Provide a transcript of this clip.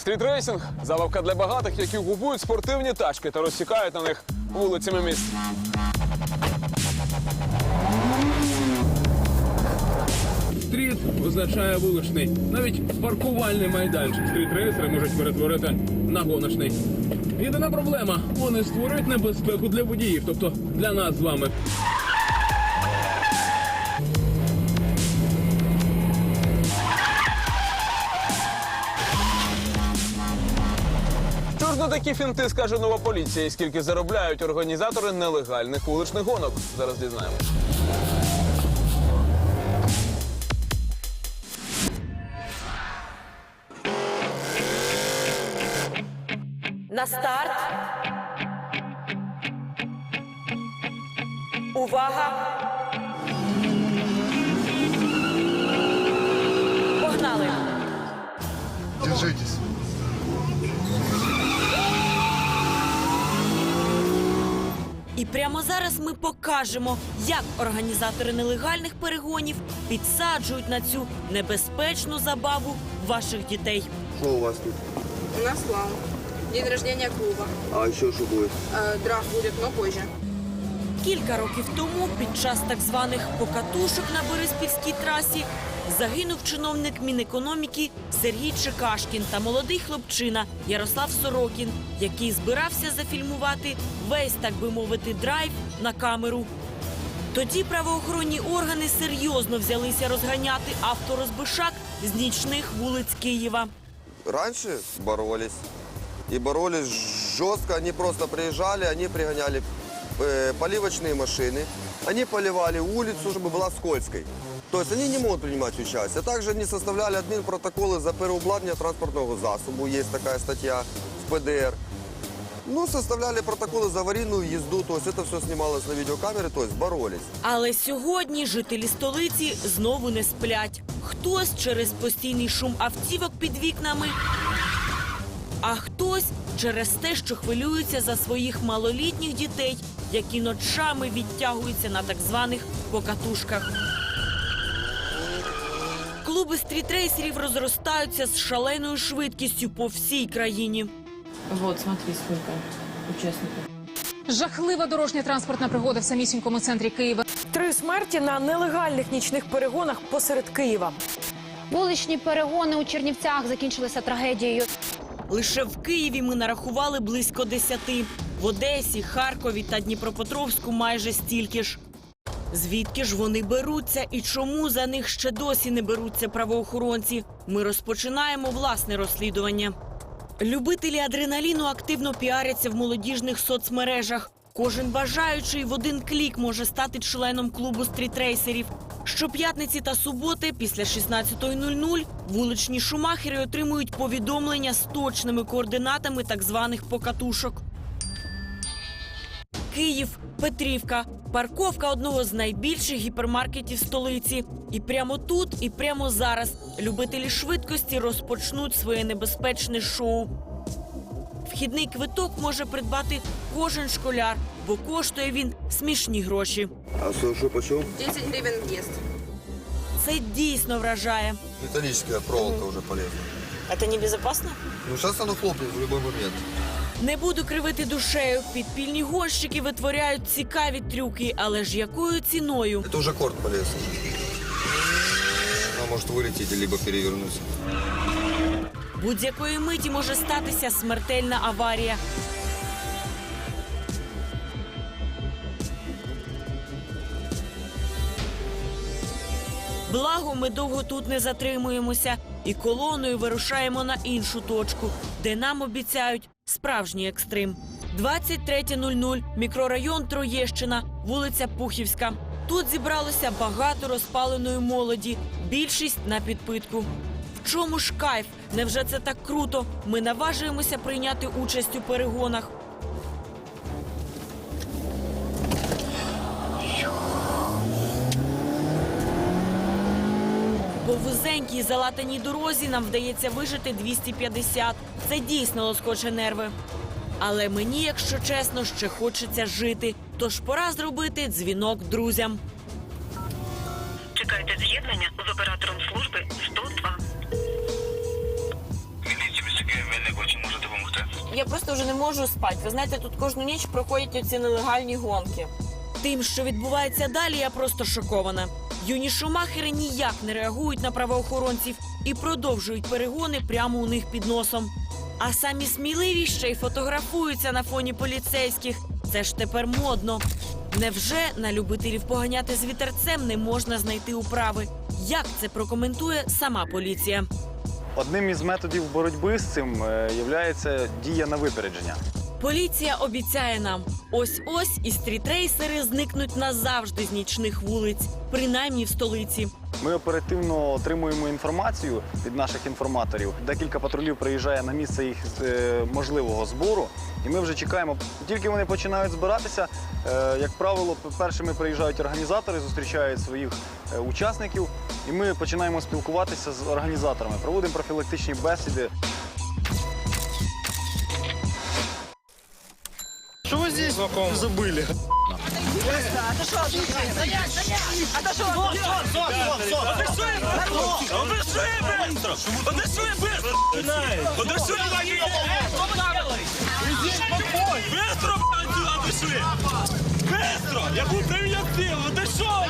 Стрітрейсинг забавка для багатих, які купують спортивні тачки та розсікають на них вулицями міст. Стріт означає вуличний. Навіть паркувальний майданчик стрітрейсери можуть перетворити на гоночний. Єдина проблема вони створюють небезпеку для водіїв, тобто для нас з вами. Такі фінти скаже нова поліція, і скільки заробляють організатори нелегальних вуличних гонок? Зараз дізнаємось. На старт. Увага. Погнали. Держитесь. Прямо зараз ми покажемо, як організатори нелегальних перегонів підсаджують на цю небезпечну забаву ваших дітей. Що у вас тут? У нас лаун. День рождения клуба. А еще что будет? Э, драфт будет, но позже. Кілька років тому, під час так званих покатушок на Бориспільській трасі, загинув чиновник Мінекономіки Сергій Чекашкін та молодий хлопчина Ярослав Сорокін, який збирався зафільмувати весь, так би мовити, драйв на камеру. Тоді правоохоронні органи серйозно взялися розганяти авторозбишак з нічних вулиць Києва. Раньше боролись. И боролись жестко. Они просто приезжали, они пригоняли э, поливочные машины. Они поливали улицу, чтобы была скользкой. То есть они не могут принимать участие. Также они составляли админпротоколы за переобладнання транспортного засобу. Есть такая статья в ПДР. Ну, составляли протоколы за аварийную езду. То есть это все снималось на видеокамеры, то есть боролись. Але сьогодні жителі столиці знову не сплять. Хтось через постійний шум автівок під вікнами, а хтось через те, що хвилюються за своїх малолітніх дітей, які ночами відтягуються на так званих покатушках. Клуби стрітрейсерів розростаються з шаленою швидкістю по всій країні. Вот, смотри, сколько участников. Жахлива дорожня транспортна пригода в самісінькому центрі Києва. Три смерті на нелегальних нічних перегонах посеред Києва. Вуличні перегони у Чернівцях закінчилися трагедією. Лише в Києві ми нарахували близько десяти. В Одесі, Харкові та Дніпропетровську майже стільки ж. Звідки ж вони беруться і чому за них ще досі не беруться правоохоронці? Ми розпочинаємо власне розслідування. Любителі адреналіну активно піаряться в молодіжних соцмережах. Кожен бажаючий в один клік може стати членом клубу стрітрейсерів. Щоп'ятниці та суботи після 16.00 вуличні шумахери отримують повідомлення з точними координатами так званих покатушок. Київ, Петрівка, парковка одного з найбільших гіпермаркетів столиці. І прямо тут, і прямо зараз любителі швидкості розпочнуть своє небезпечне шоу. Вхідний квиток може придбати кожен школяр, бо коштує він смішні гроші. А что, что почем? 10 гривен въезд. Це дійсно вражає. Металлическая проволока уже полезна. Це небезпечно? Ну, сейчас оно хлопнет в любой момент. Не буду кривити душею. Підпільні гонщики витворяють цікаві трюки, але ж якою ціною? Это уже корт полез. Она может вылететь, либо перевернуться. Будь-якої миті може статися смертельна аварія. Благо, ми довго тут не затримуємося і колоною вирушаємо на іншу точку, де нам обіцяють справжній екстрим. 23.00, мікрорайон Троєщина, вулиця Пухівська. Тут зібралося багато розпаленої молоді, більшість на підпитку. В чому ж кайф? Невже це так круто? Ми наважуємося прийняти участь у перегонах. По вузенькій залатаній дорозі нам вдається вижити 250. Це дійсно лоскоче нерви. Але мені, якщо чесно, ще хочеться жити. Тож пора зробити дзвінок друзям. Чекайте з'єднання з оператором служби 102. Міліція міста Києва я просто вже не можу спати. Ви знаєте, тут кожну ніч проходять оці нелегальні гонки. Тим, що відбувається далі, я просто шокована. Юні шумахери ніяк не реагують на правоохоронців і продовжують перегони прямо у них під носом. А самі сміливі ще й фотографуються на фоні поліцейських. Це ж тепер модно. Невже на любителів поганяти з вітерцем не можна знайти управи? Як це прокоментує сама поліція? Одним із методів боротьби з цим є дія на випередження. Поліція обіцяє нам: ось ось і стрітрейсери зникнуть назавжди з нічних вулиць, принаймні в столиці. Ми оперативно отримуємо інформацію від наших інформаторів. Декілька патрулів приїжджає на місце їх е, можливого збору, і ми вже чекаємо. Тільки вони починають збиратися. е, як правило, першими приїжджають організатори, зустрічають своїх е, учасників, і ми починаємо спілкуватися з організаторами. Проводимо профілактичні бесіди. Що ви здесь забили? Быстро! Я був прийняв ти що?